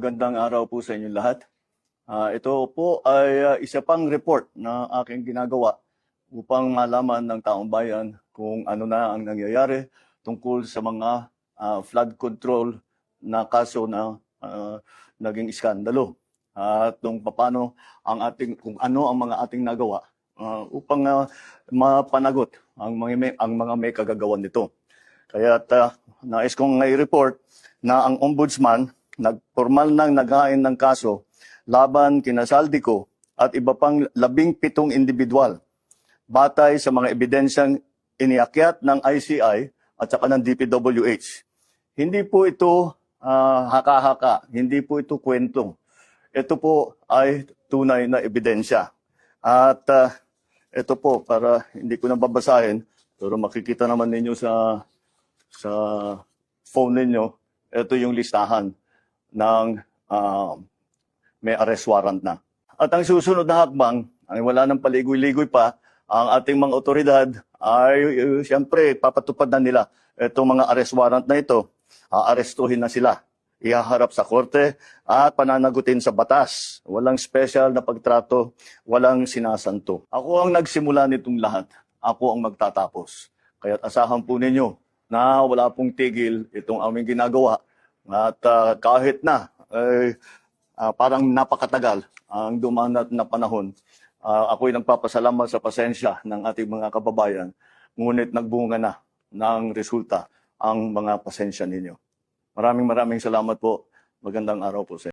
Magandang araw po sa inyong lahat. Ah, ito po ay ah, isa pang report na aking ginagawa upang malaman ng taong bayan kung ano na ang nangyayari tungkol sa mga ah, flood control na kaso na ah, naging iskandalo at kung paano ang ating kung ano ang mga ating nagawa ah, upang ah, mapanagot ang mga may, ang mga may kagagawan nito. Kaya uh, nais kong i-report na ang ombudsman nagpormal nang naghain ng kaso laban kina Saldico at iba pang labing pitong individual batay sa mga ebidensyang iniakyat ng ICI at saka ng DPWH. Hindi po ito ah, haka-haka, hindi po ito kwento. Ito po ay tunay na ebidensya. At ah, ito po, para hindi ko na babasahin, pero makikita naman ninyo sa sa phone ninyo, ito yung listahan ng ah, may arrest warrant na. At ang susunod na hakbang, ay wala nang paligoy-ligoy pa, ang ating mga otoridad ay uh, siyempre papatupad na nila itong mga arrest warrant na ito. Aarestuhin na sila. Ihaharap sa korte at pananagutin sa batas. Walang special na pagtrato, walang sinasanto. Ako ang nagsimula nitong lahat. Ako ang magtatapos. Kaya asahan po ninyo na wala pong tigil itong aming ginagawa. At ah, kahit na, eh, ah, parang napakatagal ang dumanat na panahon. Ah, ako'y nagpapasalamat sa pasensya ng ating mga kababayan. Ngunit nagbunga na ng resulta ang mga pasensya ninyo. Maraming maraming salamat po. Magandang araw po sa